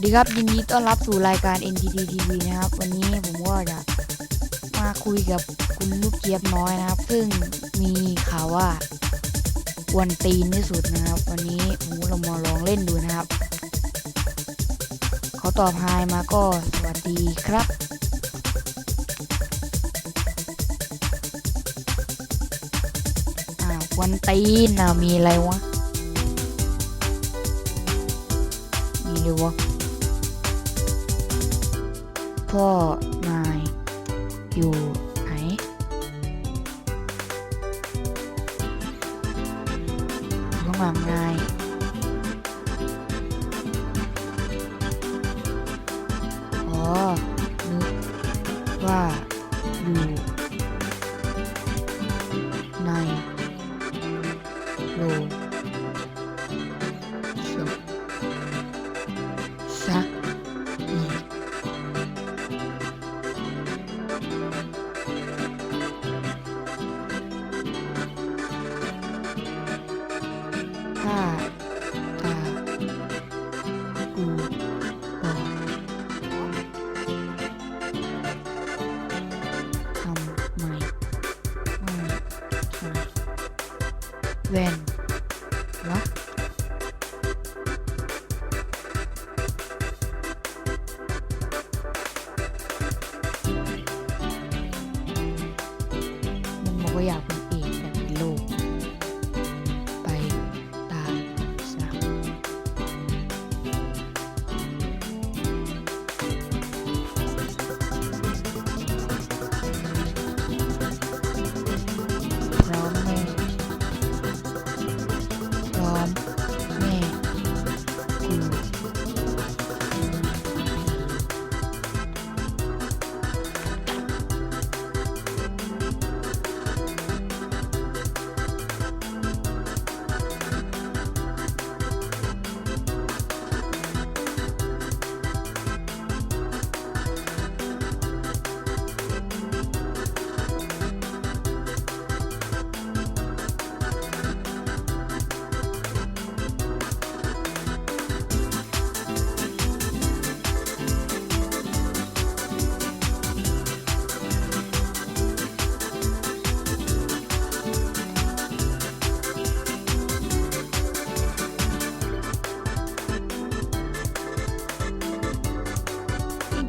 วัสดีครับยินดีต้อนรับสู่รายการ NTT TV นะครับ วันนี้ผมก็จะมาคุยกับคุณลูกเจี๊ยบน้อยนะครับ ซึ่งมีข่าวว่ากวนตีนที่สุดนะครับ วันนี้ผมก็ลองมาลองเล่นดูนะครับ เขาตอบไฮมาก็สวัสดีครับอ่ากวนตีนอะมีอะไรวะ มีเลยวะ พ่อนายอยู่ไหนอยู่ข้างหลังนาย อ๋อ นึกว่าอยู่ในโรง ถ้าตากูบอดทำไมไม่ใส่แวนวะมันบอกว่าอยากเป็น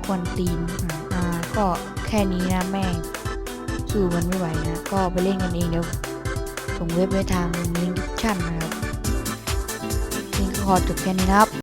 ควนตีนอะอ่าก็แค่นี้นะแม่งสู้มันไม่ไหวนะก็ไปเล่นกันเองเดี๋ยวส่งเว็บไว้ทางลิงก์ดิสชั่นนะครับลิงก์ก็ขอจบแค่นี้นะครับ